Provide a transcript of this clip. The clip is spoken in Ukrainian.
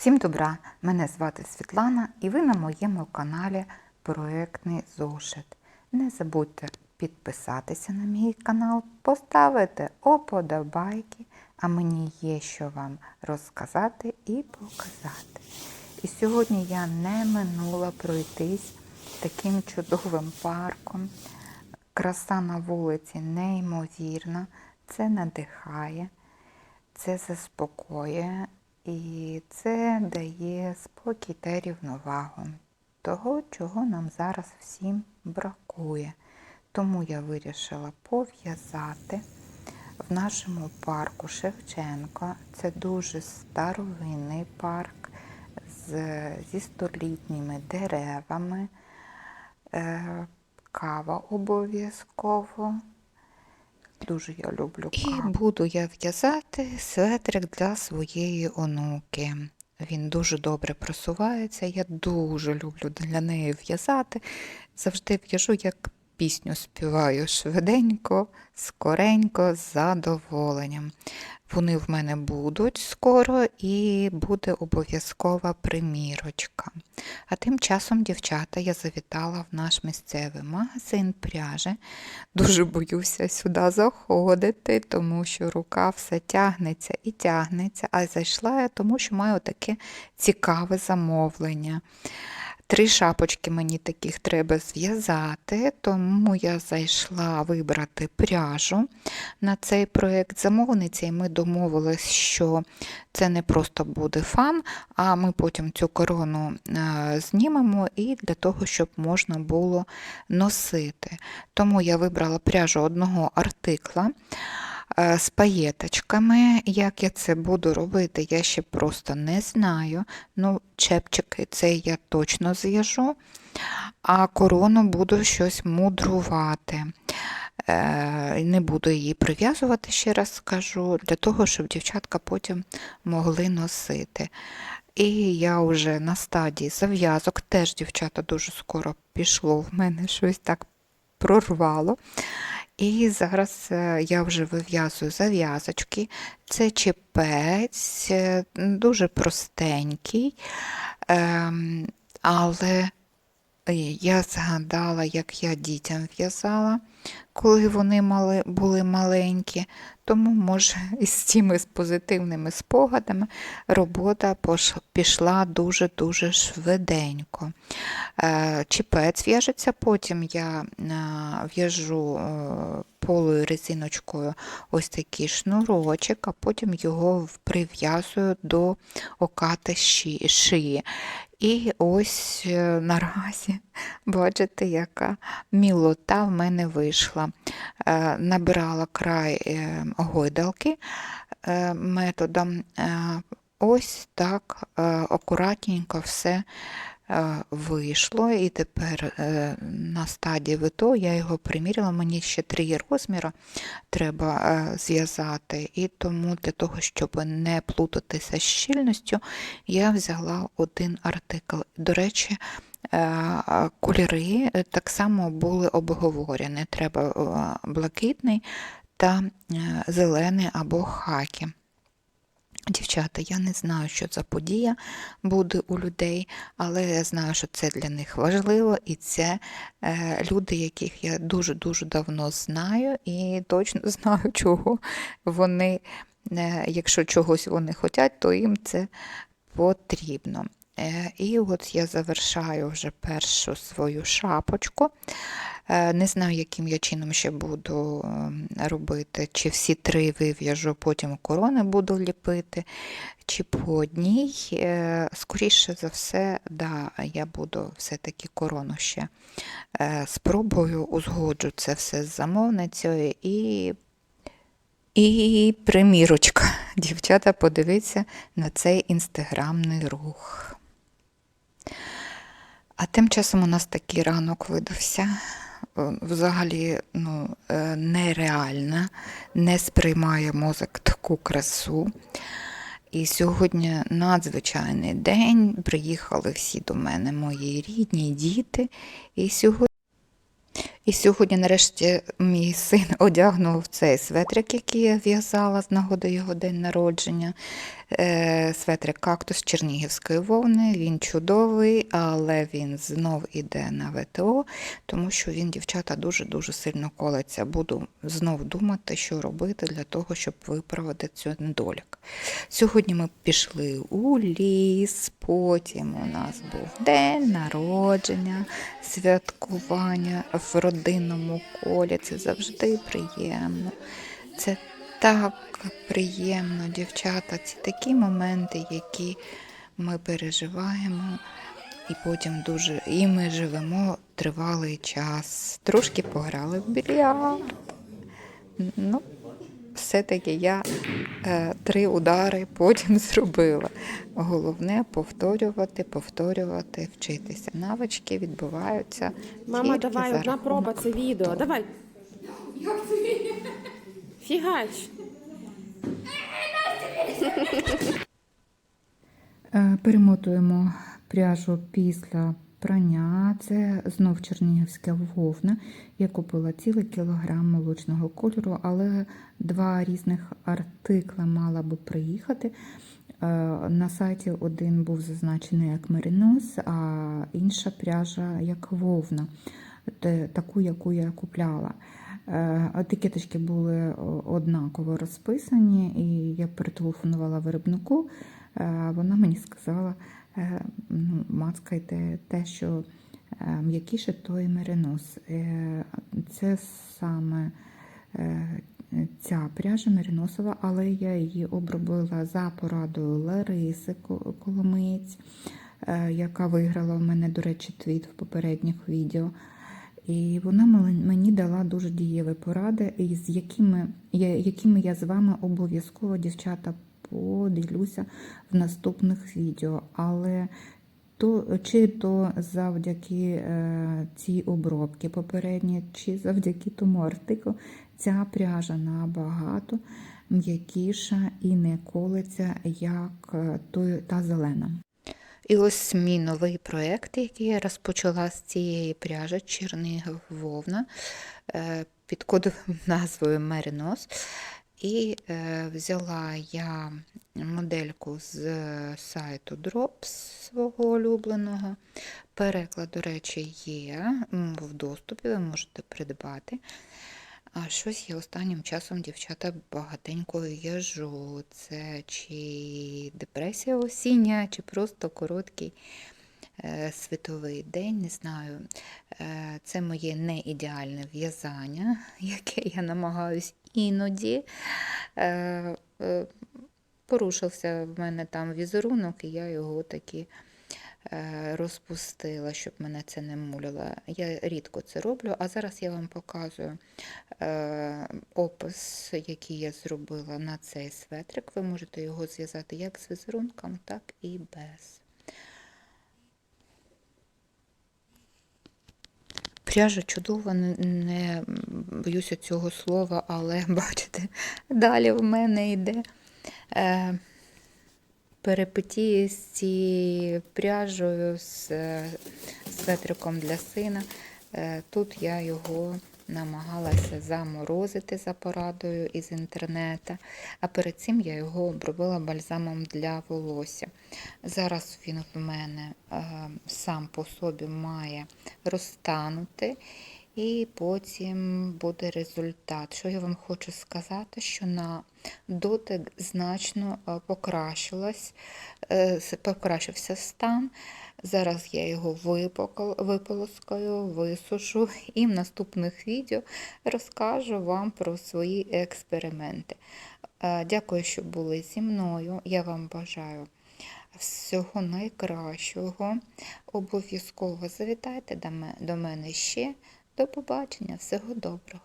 Всім добра! Мене звати Світлана і ви на моєму каналі Проектний зошит. Не забудьте підписатися на мій канал, поставити оподобайки, а мені є що вам розказати і показати. І сьогодні я не минула пройтись таким чудовим парком. Краса на вулиці неймовірна, це надихає, це заспокоює і це дає спокій та рівновагу того, чого нам зараз всім бракує. Тому я вирішила пов'язати в нашому парку Шевченко. Це дуже старовинний парк з, зі столітніми деревами. Е, кава обов'язково. Дуже я люблю. І буду я в'язати светрик для своєї онуки. Він дуже добре просувається. Я дуже люблю для неї в'язати. Завжди в'яжу, як пісню співаю швиденько, скоренько, з задоволенням. Вони в мене будуть скоро і буде обов'язкова примірочка. А тим часом, дівчата, я завітала в наш місцевий магазин пряжі. Дуже боюся сюди заходити, тому що рука все тягнеться і тягнеться, а зайшла я, тому що маю таке цікаве замовлення. Три шапочки мені таких треба зв'язати, тому я зайшла вибрати пряжу на цей проєкт замовниці, і ми домовились, що це не просто буде фан, а ми потім цю корону е, знімемо і для того, щоб можна було носити. Тому я вибрала пряжу одного артикла. Е, З паєточками, як я це буду робити, я ще просто не знаю. Ну, чепчики це я точно зв'яжу, а корону буду щось мудрувати. Е, Не буду її прив'язувати, ще раз скажу, для того, щоб дівчатка потім могли носити. І я вже на стадії зав'язок, теж дівчата дуже скоро пішло, в мене щось так прорвало. І зараз е, я вже вив'язую зав'язочки. Це чепець, е, дуже простенький, ем, але я згадала, як я дітям в'язала, коли вони мали, були маленькі. Тому, може, із цими позитивними спогадами робота пішла дуже-дуже швиденько. Е, Чіпець в'яжеться, потім я е, в'яжу е, полою резиночкою ось такий шнурочок, а потім його прив'язую до окати шиї. І ось е, наразі бачите, яка мілота в мене вийшла. Е, Набирала край е, гойдалки методом. Ось так акуратненько все вийшло. І тепер е, на стадії ВТО я його приміряла, мені ще три розміри треба е, зв'язати. І тому для того, щоб не плутатися з щільністю, я взяла один артикл. До речі, е, кольори е, так само були обговорені. Треба е, блакитний та е, зелений або хакі. Дівчата, я не знаю, що за подія буде у людей, але я знаю, що це для них важливо, і це е, люди, яких я дуже-дуже давно знаю, і точно знаю, чого вони, е, якщо чогось вони хочуть, то їм це потрібно. Е, І от я завершаю вже першу свою шапочку. Е, Не знаю, яким я чином ще буду ем, робити, чи всі три вив'яжу, потім корони буду ліпити, чи по одній. Е, Скоріше за все, да, я буду все-таки корону ще е, спробую, узгоджу це все з замовницею і і примірочка. Дівчата, подивіться на цей інстаграмний рух. А тим часом у нас такий ранок видався. Е, Взагалі ну, е, нереально, не сприймає мозок таку красу. І сьогодні надзвичайний день. Приїхали всі до мене мої рідні діти. І сьогодні і сьогодні, нарешті, мій син одягнув цей светрик, який я в'язала з нагоди його день народження. Е, Светрик кактус чернігівської вовни. Він чудовий, але він знов іде на ВТО, тому що він, дівчата, дуже-дуже сильно колеться. Буду знов думати, що робити для того, щоб виправити цю недолік. Сьогодні ми пішли у ліс, потім у нас був день народження, святкування в родинному колі. Це завжди приємно. Це так приємно, дівчата. Це такі моменти, які ми переживаємо, і потім дуже і ми живемо тривалий час. Трошки пограли в більярд. Ну, все-таки я е, три удари потім зробила. Головне повторювати, повторювати, вчитися. Навички відбуваються. Мама, тільки давай, за одна проба, це відео. Давай. Фігач. Е, Перемотуємо пряжу після прання. Це знов чернігівська вовна. Я купила цілий кілограм молочного кольору, але два різних артикла мала би приїхати. Е, На сайті один був зазначений як меринос, а інша пряжа як вовна, таку, яку я купляла. Е, Етикеточки були однаково розписані, і я перетелефонувала виробнику. Е, Вона мені сказала, е, ну, мацкайте те, що м'якіше, то і меринос. Це саме ця пряжа мериносова, але я її обробила за порадою Лариси Ко- Коломиєць, е, яка виграла в мене, до речі, твіт в попередніх відео. І вона мені- дала дуже дієві поради, з якими, якими я з вами обов'язково, дівчата, поділюся в наступних відео. Але то, чи то завдяки е, цій обробці попередній, чи завдяки тому артиклу, ця пряжа набагато м'якіша і не колиться, як е, той- та зелена. І ось мій новий проєкт, який я розпочала з цієї пряжі Чернігів Вовна е, під кодовою назвою Меринос. І е, взяла я модельку з сайту Drops свого улюбленого. Переклад, до речі, є в доступі, ви можете придбати. А щось я останнім часом, дівчата, багатенько в'яжу. Це чи депресія осіння, чи просто короткий е, світовий день, не знаю. Е, це моє не ідеальне в'язання, яке я намагаюсь іноді. Е, порушився в мене там візерунок, і я його таки розпустила, щоб мене це не муляло. Я рідко це роблю, а зараз я вам показую е, опис, який я зробила на цей светрик. Ви можете його зв'язати як з візерунком, так і без. Пряжа чудова, не боюся цього слова, але бачите, далі в мене йде е, перипетії з цією пряжею, з светриком для сина. Е, тут я його намагалася заморозити за порадою із інтернету, а перед цим я його обробила бальзамом для волосся. Зараз він в мене е, сам по собі має розтанути. І потім буде результат. Що я вам хочу сказати, що на дотик значно е, е, покращився стан. Зараз я його виполоскаю, висушу і в наступних відео розкажу вам про свої експерименти. Е, Дякую, що були зі мною. Я вам бажаю всього найкращого. Обов'язково завітайте до мене ще. До побачення, всього доброго.